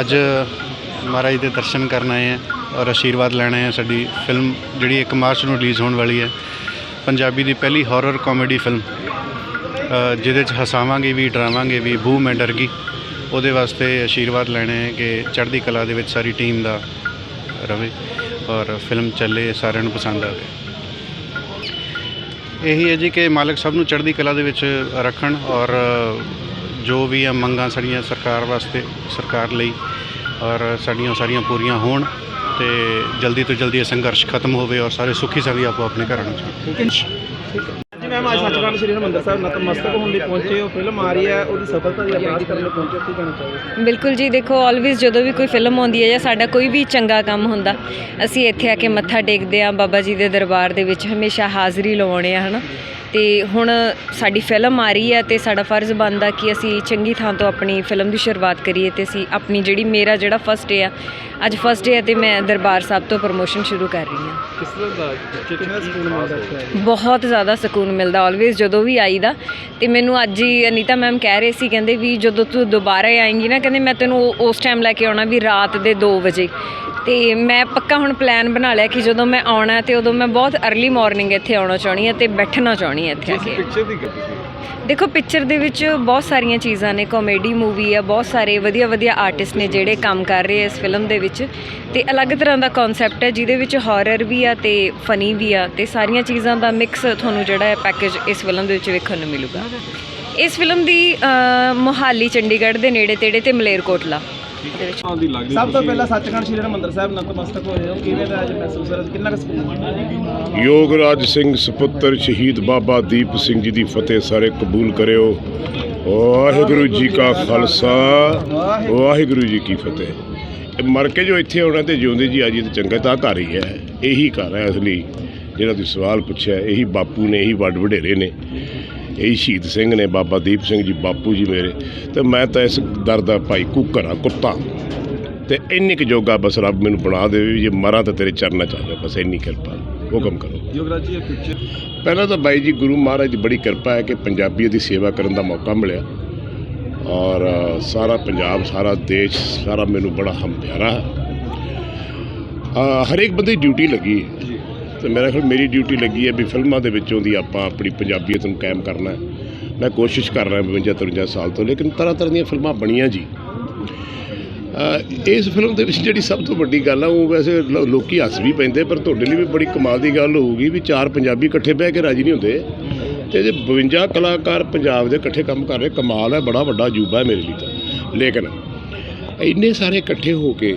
ਅੱਜ ਮਹਾਰਾਜ ਦੇ ਦਰਸ਼ਨ ਕਰਨ ਆਏ ਹਾਂ ਔਰ ਆਸ਼ੀਰਵਾਦ ਲੈਣ ਆਏ ਹਾਂ। ਸਾਡੀ ਫਿਲਮ ਜਿਹੜੀ 1 ਮਾਰਚ ਨੂੰ ਰਿਲੀਜ਼ ਹੋਣ ਵਾਲੀ ਹੈ, ਪੰਜਾਬੀ ਦੀ ਪਹਿਲੀ ਹਾਰਰ ਕਾਮੇਡੀ ਫਿਲਮ ਜਿਹਦੇ 'ਚ ਹਸਾਵਾਂਗੇ ਵੀ, ਡਰਾਵਾਂਗੇ ਵੀ ਬੂ ਮੈਂ ਡਰ ਗਈ। ਉਹਦੇ ਵਾਸਤੇ ਆਸ਼ੀਰਵਾਦ ਲੈਣੇ ਹੈ ਕਿ ਚੜ੍ਹਦੀ ਕਲਾ ਦੇ ਵਿੱਚ ਸਾਰੀ ਟੀਮ ਦਾ ਰਵੇ ਔਰ ਫਿਲਮ ਚੱਲੇ, ਸਾਰਿਆਂ ਨੂੰ ਪਸੰਦ ਆਵੇ। ਇਹੀ ਹੈ ਜੀ ਕਿ ਮਾਲਕ ਸਭ ਨੂੰ ਚੜ੍ਹਦੀ ਕਲਾ ਦੇ ਵਿੱਚ ਰੱਖਣ ਔਰ ਜੋ ਵੀ ਆ ਮੰਗਾਂ ਸਾਡੀਆਂ ਸਰਕਾਰ ਵਾਸਤੇ ਸਰਕਾਰ ਲਈ ਔਰ ਸਾਡੀਆਂ ਸਾਰੀਆਂ ਪੂਰੀਆਂ ਹੋਣ ਤੇ ਜਲਦੀ ਤੋਂ ਜਲਦੀ ਇਹ ਸੰਘਰਸ਼ ਖਤਮ ਹੋਵੇ ਔਰ ਸਾਰੇ ਸੁਖੀ ਸਵੀ ਆਪੋ ਆਪਣੇ ਘਰਾਂ ਨੂੰ ਜਾਣ ਜੀ ਮੈਮ ਅੱਜ ਸੱਚਖੰਡ ਸ੍ਰੀ ਹਰਿਮੰਦਰ ਸਾਹਿਬ ਨਤਮਸਤਕ ਹੋਣ ਲਈ ਪਹੁੰਚੇ ਹੋ। ਫਿਲਮ ਆ ਰਹੀ ਹੈ ਉਹਦੀ ਸਫਲਤਾ ਦੀ ਅਪਡੇਟ ਕਰਨ ਲਈ ਪਹੁੰਚੇ ਹੋ ਕੀ ਕਹਿਣਾ ਚਾਹੋਗੇ? ਬਿਲਕੁਲ ਜੀ ਦੇਖੋ ਆਲਵੇਜ਼ ਜਦੋਂ ਵੀ ਕੋਈ ਫਿਲਮ ਆਉਂਦੀ ਹੈ ਜਾਂ ਸਾਡਾ ਕੋਈ ਵੀ ਚੰਗਾ ਕੰਮ ਹੁੰਦਾ ਅਸੀਂ ਇੱਥੇ ਆ ਕੇ ਮੱਥਾ ਟੇਕਦੇ ਆ ਬਾਬਾ ਜੀ ਦੇ ਦਰਬਾਰ ਦੇ ਵਿੱਚ ਹਮੇਸ਼ਾ ਹਾਜ਼ਰੀ ਲਵਾਉਣੇ ਆ ਹਨਾ? ਤੇ ਹੁਣ ਸਾਡੀ ਫਿਲਮ ਆ ਰਹੀ ਹੈ ਤੇ ਸਾਡਾ ਫਰਜ਼ ਬਣਦਾ ਕਿ ਅਸੀਂ ਚੰਗੀ ਥਾਂ ਤੋਂ ਆਪਣੀ ਫਿਲਮ ਦੀ ਸ਼ੁਰੂਆਤ ਕਰੀਏ ਤੇ ਅਸੀਂ ਆਪਣੀ ਜਿਹੜੀ ਮੇਰਾ ਜਿਹੜਾ ਫਸਟ ਡੇ ਆ ਅੱਜ ਫਸਟ ਡੇ ਹੈ ਤੇ ਮੈਂ ਦਰਬਾਰ ਸਾਹਿਬ ਤੋਂ ਪ੍ਰਮੋਸ਼ਨ ਸ਼ੁਰੂ ਕਰ ਰਹੀ ਹਾਂ। ਕਿਸ ਤਰ੍ਹਾਂ ਦਾ ਕਿੰਨਾ ਸਕੂਨ ਮਿਲਦਾ ਹੈ ਬਹੁਤ ਜ਼ਿਆਦਾ ਸਕੂਨ ਮਿਲਦਾ ਆਲਵੇਜ਼ ਜਦੋਂ ਵੀ ਆਈਦਾ। ਤੇ ਮੈਨੂੰ ਅੱਜ ਹੀ ਅਨੀਤਾ ਮੈਮ ਕਹਿ ਰਹੇ ਸੀ ਕਹਿੰਦੇ ਵੀ ਜਦੋਂ ਤੂੰ ਦੁਬਾਰਾ ਆਏਂਗੀ ਨਾ ਕਹਿੰਦੇ ਮੈਂ ਤੈਨੂੰ ਉਸ ਟਾਈਮ ਲੈ ਕੇ ਆਉਣਾ ਵੀ ਰਾਤ ਦੇ 2 ਵਜੇ। ਤੇ ਮੈਂ ਪੱਕਾ ਹੁਣ ਪਲਾਨ ਬਣਾ ਲਿਆ ਕਿ ਜਦੋਂ ਮੈਂ ਆਉਣਾ ਤੇ ਉਦੋਂ ਮੈਂ ਬਹੁਤ अर्ਲੀ ਮਾਰਨਿੰਗ ਇੱਥੇ ਆਉਣਾ ਚਾਹਣੀ ਹਾਂ ਤੇ ਬੈਠਣਾ ਚਾਹਣੀ ਹਾਂ ਇੱਥੇ ਆ ਕੇ। ਪਿਕਚਰ ਦੀ ਗੱਲ ਦੇਖੋ ਪਿਕਚਰ ਦੇ ਵਿੱਚ ਬਹੁਤ ਸਾਰੀਆਂ ਚੀਜ਼ਾਂ ਨੇ ਕਾਮੇਡੀ ਮੂਵੀ ਆ ਬਹੁਤ ਸਾਰੇ ਵਧੀਆ ਵਧੀਆ ਆਰਟਿਸਟ ਨੇ ਜਿਹੜੇ ਕੰਮ ਕਰ ਰਹੇ ਆ ਇਸ ਫਿਲਮ ਦੇ ਵਿੱਚ। ਤੇ ਅਲੱਗ ਤਰ੍ਹਾਂ ਦਾ ਕਨਸੈਪਟ ਹੈ ਜਿਹਦੇ ਵਿੱਚ ਹਾਰਰ ਵੀ ਆ ਤੇ ਫਨੀ ਵੀ ਆ ਤੇ ਸਾਰੀਆਂ ਚੀਜ਼ਾਂ ਦਾ ਮਿਕਸ ਤੁਹਾਨੂੰ ਜਿਹੜਾ ਹੈ ਪੈਕੇਜ ਇਸ ਫਿਲਮ ਦੇ ਵਿੱਚ ਵੇਖਣ ਨੂੰ ਮਿਲੂਗਾ। ਇਸ ਫਿਲਮ ਦੀ ਮੋਹਾਲੀ ਚੰਡੀਗੜ੍ਹ ਦੇ ਨੇੜੇ ਤੇੜੇ ਤੇ ਮਲੇਰਕੋਟਲਾ। ਦੇ ਵਿੱਚ। ਸਭ ਤੋਂ ਪਹਿਲਾਂ ਸੱਚਖੰਡ ਸ੍ਰੀ ਹਰਿਮੰਦਰ ਸਾਹਿਬ ਨਤਮਸਤਕ ਹੋਏ ਹੋ। ਕਿਵੇਂ ਦਾ ਅੱਜ ਮਹਿਸੂਸ ਹੋ ਰਿਹਾ ਕਿੰਨਾ ਕੁ ਸਕੂਨ ਯੋਗਰਾਜ ਸਿੰਘ ਸੁਪੁੱਤਰ ਸ਼ਹੀਦ ਬਾਬਾ ਦੀਪ ਸਿੰਘ ਜੀ ਦੀ ਫਤਿਹ ਸਾਰੇ ਕਬੂਲ ਕਰਿਓ। ਵਾਹਿਗੁਰੂ ਜੀ ਕਾ ਖਾਲਸਾ ਵਾਹਿਗੁਰੂ ਜੀ ਕੀ ਫਤਿਹ। ਇਹ ਮਰ ਕੇ ਜੋ ਇੱਥੇ ਆਉਣਾ ਤੇ ਜਿਉਂਦੇ ਜੀ ਅਜੇ ਤੇ ਚੰਗਾ ਤਾਂ ਘਰ ਹੀ ਹੈ। ਇਹੀ ਘਰ ਹੈ ਅਸਲੀ। ਜਿਹੜਾ ਤੁਸੀਂ ਸਵਾਲ ਪੁੱਛਿਆ ਇਹੀ ਬਾਪੂ ਨੇ ਇਹੀ ਵੱਡ ਵਡੇਰੇ ਨੇ। ਇਹੀ ਸ਼ਹੀਦ ਸਿੰਘ ਨੇ ਬਾਬਾ ਦੀਪ ਸਿੰਘ ਜੀ ਬਾਪੂ ਜੀ ਮੇਰੇ ਤੇ ਮੈਂ ਤਾਂ ਇਸ ਦਰ ਦਾ ਭਾਈ ਕੁੱਕਰ ਆ ਕੁੱਤਾ। ਤੇ ਇੰਨੀ ਕੁ ਜੋਗਾ ਬਸ ਰੱਬ ਮੈਨੂੰ ਬਣਾ ਦੇਵੇ ਵੀ ਜੇ ਮਰਾਂ ਤਾਂ ਤੇਰੇ ਚਰਨਾਂ ਚ ਆ ਜਾ ਬਸ ਇੰਨੀ ਕਿਰਪਾ ਹੁਕਮ ਕਰੋ। ਯੋਗਰਾਜ ਜੀ ਇਹ ਪਿਕਚਰ ਪਹਿਲਾਂ ਤਾਂ ਬਾਈ ਜੀ ਗੁਰੂ ਮਹਾਰਾਜ ਦੀ ਬੜੀ ਕਿਰਪਾ ਹੈ ਕਿ ਪੰਜਾਬੀਆਂ ਦੀ ਸੇਵਾ ਕਰਨ ਦਾ ਮੌਕਾ ਮਿਲਿਆ। ਔਰ ਸਾਰਾ ਪੰਜਾਬ ਸਾਰਾ ਦੇਸ਼ ਸਾਰਾ ਮੈਨੂੰ ਬੜਾ ਹਮ ਪਿਆਰਾ ਹੈ। ਅ, ਹਰੇਕ ਬੰਦੇ ਡਿਊਟੀ ਲੱਗੀ ਹੈ। ਤੇ ਮੇਰਾ ਖਿਆਲ ਮੇਰੀ ਡਿਊਟੀ ਲੱਗੀ ਹੈ ਵੀ ਫਿਲਮਾਂ ਦੇ ਵਿੱਚੋਂ ਦੀ ਆਪਾਂ ਆਪਣੀ ਪੰਜਾਬੀਅਤ ਨੂੰ ਕਾਇਮ ਕਰਨਾ ਮੈਂ ਕੋਸ਼ਿਸ਼ ਕਰ ਰਿਹਾ 52 53 ਸਾਲ ਤੋਂ, ਲੇਕਿਨ ਤਰ੍ਹਾਂ ਤਰ੍ਹਾਂ ਦੀਆਂ ਫਿਲਮਾਂ ਬਣੀਆਂ ਜੀ। ਇਸ ਫਿਲਮ ਦੇ ਵਿੱਚ ਜਿਹੜੀ ਸਭ ਤੋਂ ਵੱਡੀ ਗੱਲ ਆ, ਉਹ ਵੈਸੇ ਲੋ- ਲੋਕੀ ਹੱਸ ਵੀ ਪੈਂਦੇ, ਪਰ ਤੁਹਾਡੇ ਲਈ ਵੀ ਬੜੀ ਕਮਾਲ ਦੀ ਗੱਲ ਹੋਊਗੀ ਵੀ ਚਾਰ ਪੰਜਾਬੀ ਇਕੱਠੇ ਬਹਿ ਕੇ ਰਾਜੀ ਨਹੀਂ ਹੁੰਦੇ। ਤੇ ਜੇ 52 ਕਲਾਕਾਰ ਪੰਜਾਬ ਦੇ ਇਕੱਠੇ ਕੰਮ ਕਰ ਰਹੇ, ਕਮਾਲ ਹੈ, ਬੜਾ ਵੱਡਾ ਅਜੂਬਾ ਹੈ ਮੇਰੇ ਲਈ ਤਾਂ। ਲੇਕਿਨ ਇੰਨੇ ਸਾਰੇ ਇਕੱਠੇ ਹੋ ਕੇ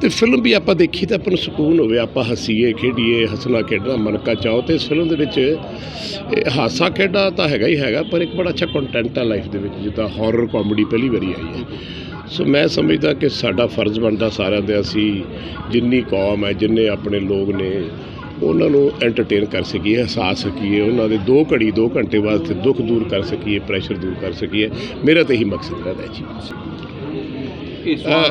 ਤੇ ਫਿਲਮ ਵੀ ਆਪਾਂ ਦੇਖੀ ਤਾਂ ਆਪਾਂ ਨੂੰ ਸਕੂਨ ਹੋਵੇ ਆਪਾਂ ਹੱਸੀਏ ਖੇਡੀਏ ਹੱਸਣਾ ਖੇਡਣਾ ਮਨ ਕਾ ਚਾਹੋ ਤੇ ਇਸ ਫਿਲਮ ਦੇ ਵਿੱਚ ਇਹ ਹਾਸਾ ਖੇਡਾ ਤਾਂ ਹੈਗਾ ਹੀ ਹੈਗਾ ਪਰ ਇੱਕ ਬੜਾ ਅੱਛਾ ਕੰਟੈਂਟ ਹੈ ਲਾਈਫ ਦੇ ਵਿੱਚ ਜਿੱਦਾਂ ਹਾਰਰ ਕਾਮੇਡੀ ਪਹਿਲੀ ਵਾਰੀ ਆਈ ਹੈ। ਸੋ ਮੈਂ ਸਮਝਦਾ ਕਿ ਸਾਡਾ ਫਰਜ਼ ਬਣਦਾ ਸਾਰਿਆਂ ਦੇ ਅਸੀਂ ਜਿੰਨੀ ਕੌਮ ਹੈ ਜਿੰਨੇ ਆਪਣੇ ਲੋਕ ਨੇ ਉਹਨਾਂ ਨੂੰ ਐਂਟਰਟੇਨ ਕਰ ਸਕੀਏ ਹਸਾ ਸਕੀਏ ਉਹਨਾਂ ਦੇ 2 ਘੜੀ 2 ਘੰਟੇ ਵਾਸਤੇ ਦੁੱਖ ਦੂਰ ਕਰ ਸਕੀਏ ਪ੍ਰੈਸ਼ਰ ਦੂਰ ਕਰ ਸਕੀਏ। ਮੇਰਾ ਤਾਂ ਇਹੀ ਮਕਸਦ ਰਹਿੰਦਾ ਜੀ। ਅ,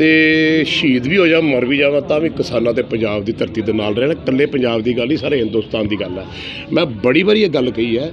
ਤੇ ਸ਼ਹੀਦ ਵੀ ਹੋ ਜਾ, ਮਰ ਵੀ ਜਾਵਾਂ, ਤਾਂ ਵੀ ਕਿਸਾਨਾਂ ਤੇ ਪੰਜਾਬ ਦੀ ਧਰਤੀ ਦੇ ਨਾਲ ਰਹਿਣਾ। ਇਕੱਲੇ ਪੰਜਾਬ ਦੀ ਗੱਲ ਨਹੀਂ, ਸਾਰੇ ਹਿੰਦੁਸਤਾਨ ਦੀ ਗੱਲ ਹੈ ਮੈਂ ਬੜੀ ਵਾਰੀ ਇਹ ਗੱਲ ਕਹੀ ਹੈ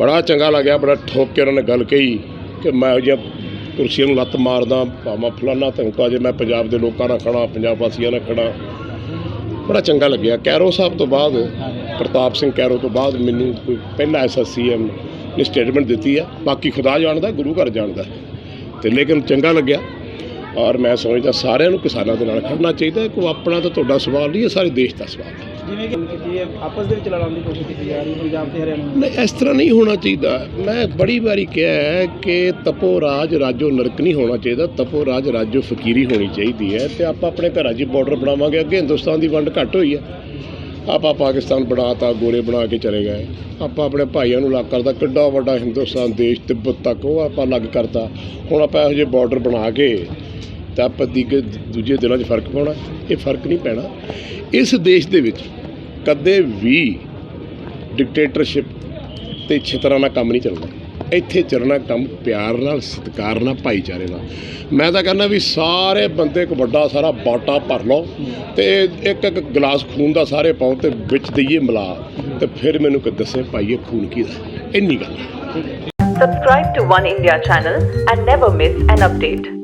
ਬੜਾ ਚੰਗਾ ਲੱਗਿਆ, ਬੜਾ ਠੋਕ ਕੇ ਉਹਨਾਂ ਨੇ ਗੱਲ ਕਹੀ ਕਿ ਮੈਂ ਇਹੋ ਜਿਹੀਆਂ ਕੁਰਸੀਆਂ ਨੂੰ ਲੱਤ ਮਾਰਦਾ, ਭਾਵਾਂ ਫਲਾਨਾ ਧਮਕਾ ਜੇ ਮੈਂ ਪੰਜਾਬ ਦੇ ਲੋਕਾਂ ਨਾਲ ਖੜਾ ਪੰਜਾਬ ਵਾਸੀਆਂ ਨਾਲ ਖੜਾ ਬੜਾ ਚੰਗਾ ਲੱਗਿਆ। ਕੈਰੋ ਸਾਹਿਬ ਤੋਂ ਬਾਅਦ, ਪ੍ਰਤਾਪ ਸਿੰਘ ਕੈਰੋ ਤੋਂ ਬਾਅਦ ਮੈਨੂੰ ਕੋਈ ਪਹਿਲਾ ਐਸਾ ਸੀਐਮ ਨੇ ਸਟੇਟਮੈਂਟ ਦਿੱਤੀ ਆ। ਬਾਕੀ ਖੁਦਾ ਜਾਣਦਾ, ਗੁਰੂ ਘਰ ਜਾਣਦਾ। ਤੇ ਲੇਕਿਨ ਚੰਗਾ ਲੱਗਿਆ। ਔਰ ਮੈਂ ਸਮਝਦਾ ਸਾਰਿਆਂ ਨੂੰ ਕਿਸਾਨਾਂ ਦੇ ਨਾਲ ਖੜਨਾ ਚਾਹੀਦਾ ਕੋਈ ਆਪਣਾ ਤਾਂ ਤੁਹਾਡਾ ਸਵਾਲ ਨਹੀਂ ਇਹ ਸਾਰੇ ਦੇਸ਼ ਦਾ ਸਵਾਲ ਹੈ। ਜਿਵੇਂ ਕਿ ਆਪਸ ਦੇ ਵਿੱਚ ਲੜਾਉਣ ਦੀ ਕੋਸ਼ਿਸ਼ ਕੀਤੀ ਜਾ ਰਹੀ ਹੈ, ਪੰਜਾਬ ਤੇ ਹਰਿਆਣਾ ਨਹੀਂ, ਇਸ ਤਰ੍ਹਾਂ ਨਹੀਂ ਹੋਣਾ ਚਾਹੀਦਾ। ਮੈਂ ਬੜੀ ਵਾਰੀ ਕਿਹਾ ਹੈ ਕਿ ਤਪੋ ਰਾਜ ਰਾਜੋ ਨਰਕ ਨਹੀਂ ਹੋਣਾ ਚਾਹੀਦਾ, ਤਪੋ ਰਾਜ ਰਾਜੋ ਫਕੀਰੀ ਹੋਣੀ ਚਾਹੀਦੀ ਹੈ ਤੇ ਆਪਾਂ ਆਪਣੇ ਘਰਾਂ 'ਚ ਬਾਰਡਰ ਬਣਾਵਾਂਗੇ। ਅੱਗੇ ਹਿੰਦੁਸਤਾਨ ਦੀ ਵੰਡ ਘੱਟ ਹੋਈ ਹੈ। ਆਪਾਂ ਪਾਕਿਸਤਾਨ ਬਣਾਤਾ ਗੋਰੇ ਬਣਾ ਕੇ ਚਲੇ ਗਏ। ਆਪਾਂ ਆਪਣੇ ਭਾਈਆਂ ਨੂੰ ਲੱਗ ਕਰਦਾ ਕਿੱਡਾ ਵੱਡਾ ਹਿੰਦੁਸਤਾਨ ਦੇਸ਼ ਤਿੱਬਤ ਤੱਕ, ਉਹ ਆਪਾਂ ਲੱਗ ਕਰਤਾ। ਹੁਣ ਆਪਾਂ ਇਹੋ ਜਿਹੇ ਬਾਰਡਰ ਬਣਾ ਕੇ ਤਾਂ ਆਪਾਂ ਦੀਗੇ ਦੂਜੇ ਦਿਨਾਂ 'ਚ ਫ਼ਰਕ ਪਾਉਣਾ, ਇਹ ਫ਼ਰਕ ਨਹੀਂ ਪੈਣਾ ਇਸ ਦੇਸ਼ ਦੇ ਵਿੱਚ ਕਦੇ ਵੀ ਡਿਕਟੇਟਰਸ਼ਿਪ ਤੇ ਛਿਤਰਾਂ ਨਾਲ ਕੰਮ ਨਹੀਂ ਚੱਲਦਾ ਇੱਥੇ ਚੱਲਣਾ ਕੰਮ ਪਿਆਰ ਨਾਲ, ਸਤਿਕਾਰ ਨਾਲ, ਭਾਈਚਾਰੇ ਨਾਲ ਮੈਂ ਤਾਂ ਕਹਿੰਦਾ ਵੀ ਸਾਰੇ ਬੰਦੇ ਇੱਕ ਵੱਡਾ ਸਾਰਾ ਬਾਟਾ ਭਰ ਲਓ ਤੇ ਇੱਕ ਇੱਕ ਗਲਾਸ ਖੂਨ ਦਾ ਸਾਰੇ ਪਾਓ ਤੇ ਵਿੱਚ ਦਈਏ ਮਿਲਾ ਤੇ ਫਿਰ ਮੈਨੂੰ ਕਿ ਦੱਸੇ ਭਾਈ ਇਹ ਖੂਨ ਕੀ ਕਿਹਦਾ ਇੰਨੀ ਗੱਲ ਹੈ। Subscribe to One India channel and never miss an.